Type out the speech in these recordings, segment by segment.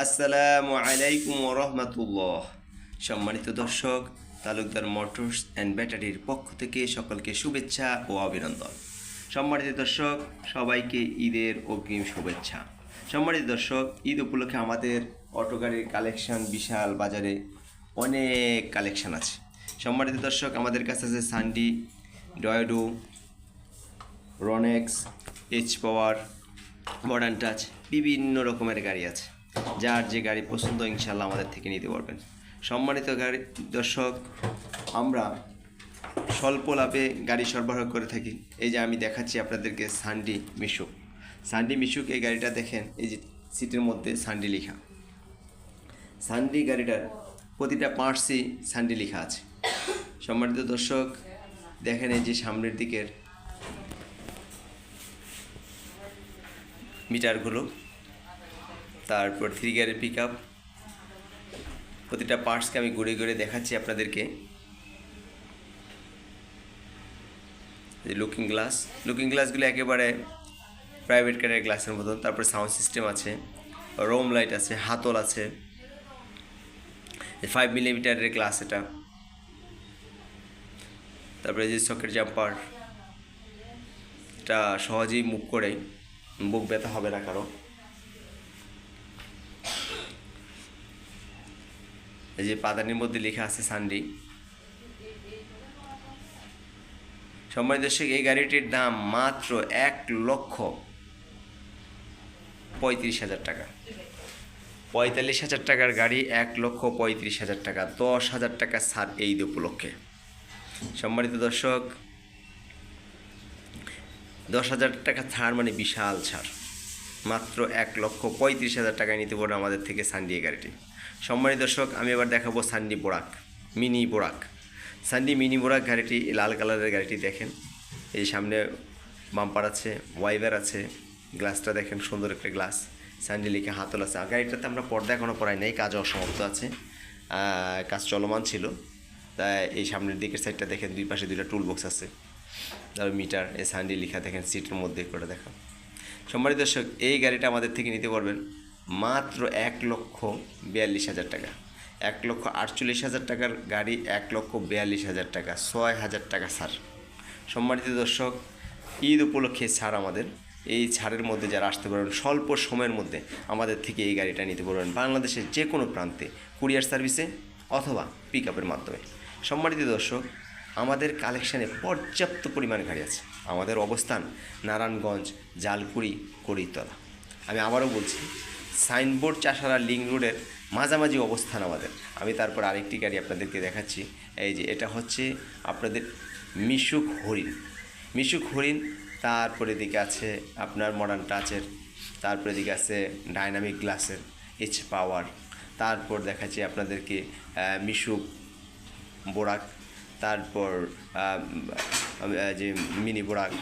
আসসালামু আলাইকুম রহমতুল্লাহ। সম্মানিত দর্শক, তালুকদার মোটরস অ্যান্ড ব্যাটারির পক্ষ থেকে সকলকে শুভেচ্ছা ও অভিনন্দন। সম্মানিত দর্শক, সবাইকে ঈদের অগ্রিম শুভেচ্ছা। সম্মানিত দর্শক, ঈদ উপলক্ষে আমাদের অটো গাড়ির কালেকশন বিশাল বাজারে অনেক কালেকশন আছে। সম্মানিত দর্শক, আমাদের কাছে আছে সান্ডি ডয়েডো রনেক্স এইচ পাওয়ার মডার্ন টাচ বিভিন্ন রকমের গাড়ি আছে। যার যে গাড়ি পছন্দ ইনশাল্লাহ আমাদের থেকে নিতে পারবেন। সম্মানিত গাড়ি দর্শক, আমরা স্বল্প লাভে গাড়ি সরবরাহ করে থাকি। এই যে আমি দেখাচ্ছি আপনাদেরকে সান্ডি মিশুক সান্ডি মিশুক এই গাড়িটা দেখেন, এই যে সিটের মধ্যে সান্ডি লেখা। সান্ডি গাড়িটার প্রতিটা পার্টসই সান্ডি লেখা আছে। সম্মানিত দর্শক, দেখেন এই যে সামনের দিকের মিটারগুলো। তারপর থ্রি গিয়ারের পিক আপ প্রতিটা পার্টসকে আমি ঘুরে ঘুরে দেখাচ্ছি আপনাদেরকে। লুকিং গ্লাস লুকিং গ্লাসগুলো একেবারে প্রাইভেট কারের গ্লাসের মতন। তারপর সাউন্ড সিস্টেম আছে রোম লাইট আছে, হাতল আছে। ফাইভ মিলিমিটারের গ্লাস এটা। তারপরে যে সকেট জাম্পার এটা সহজেই মুভ করে বুক ব্যথা হবে না কারও। এই যে পাদানির মধ্যে লেখা আছে সানডি। সম্মানিত দর্শক, এই গাড়িটির দাম মাত্র এক লক্ষ পঁয়ত্রিশ হাজার টাকা। পঁয়তাল্লিশ হাজার টাকার গাড়ি এক লক্ষ পঁয়ত্রিশ হাজার টাকা, দশ হাজার টাকা ছাড় এই উপলক্ষে। সম্মানিত দর্শক, দশ হাজার টাকা ছাড় মানে বিশাল ছাড়। মাত্র এক লক্ষ পঁয়ত্রিশ হাজার টাকায় নিতে পারব আমাদের থেকে সান্ডি এই গাড়িটি। সম্মানিত দর্শক, আমি এবার দেখাবো সান্ডি বোরাক, মিনি বোরাক। সান্ডি মিনি বোরাক গাড়িটি লাল কালারের গাড়িটি দেখেন। এই সামনে বাম্পার আছে, ওয়াইভার আছে, গ্লাসটা দেখেন সুন্দর একটা গ্লাস। সান্ডি লিখে হাতল আছে। আর গাড়িটাতে আমরা পর্দা এখনও পড়াই নাই কাজ অসমাপ্ত আছে। কাজ চলমান ছিল। তাই এই সামনের দিকের সাইডটা দেখেন, দুই পাশে দুইটা টুল বক্স আছে। তারপর মিটার এ সান্ডি লেখা দেখেন সিটের মধ্যে করে দেখা সম্মানিত দর্শক, এই গাড়িটা আমাদের থেকে নিতে পারবেন। মাত্র এক লক্ষ বিয়াল্লিশ হাজার টাকা। এক লক্ষ আটচল্লিশ হাজার টাকার গাড়ি, এক লক্ষ বিয়াল্লিশ হাজার টাকা, ছয় হাজার টাকা ছাড়। সম্মানিত দর্শক, ঈদ উপলক্ষে ছাড় আমাদের। এই ছাড়ের মধ্যে যারা আসতে পারবেন স্বল্প সময়ের মধ্যে আমাদের থেকে এই গাড়িটা নিতে পারবেন বাংলাদেশের যে কোনো প্রান্তে, কুরিয়ার সার্ভিসে অথবা পিক আপের মাধ্যমে। সম্মানিত দর্শক, আমাদের কালেকশানে পর্যাপ্ত পরিমাণ গাড়ি আছে। আমাদের অবস্থান নারায়ণগঞ্জ, জালকুড়ি, করিতলা। আমি আবারও বলছি সাইনবোর্ড চাষারা লিঙ্ক রোডের মাঝামাঝি অবস্থান আমাদের। আমি তারপর আরেকটি গাড়ি আপনাদেরকে দেখাচ্ছি। এই যে এটা হচ্ছে আপনাদের মিশুক হরিণ। মিশুক হরিণ, তারপরে দিকে আছে আপনার মডার্ন টাচের তারপরে দিকে আছে ডাইনামিক গ্লাসের এইচ পাওয়ার তারপর দেখাচ্ছি আপনাদেরকে মিশুক বোরাক। তারপর যে মিনি বোরাক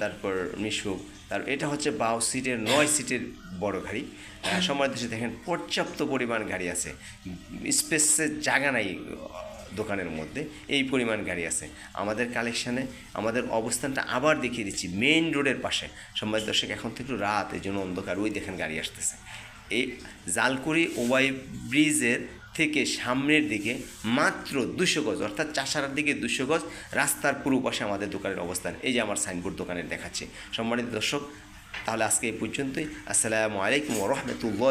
তারপর মিশুক, তার, এটা হচ্ছে বাউ সিটের, নয় সিটের বড় গাড়ি। সময় দেশে দেখেন পর্যাপ্ত পরিমাণ গাড়ি আছে। স্পেসের জায়গা নাই দোকানের মধ্যে, এই পরিমাণ গাড়ি আছে। আমাদের কালেকশানে, আমাদের অবস্থানটা আবার দেখিয়ে দিচ্ছি, মেইন রোডের পাশে। সম্মানিত দর্শক, এখন থেকে রাত, এই জন্য অন্ধকার, ওই দেখেন গাড়ি আসতেছে। এই জালকুড়ি ওয়াই ব্রিজের থেকে সামনের দিকে মাত্র দুশো গজ, অর্থাৎ চাষারার দিকে দুশো গজ, রাস্তার পুরো পাশে আমাদের দোকানের অবস্থান। এই যে আমার সাইনবোর্ড দোকানের দেখাচ্ছে। সম্মানিত দর্শক, তাহলে আজকে এই পর্যন্তই। আসসালামু আলাইকুম রহমতুল্লাহ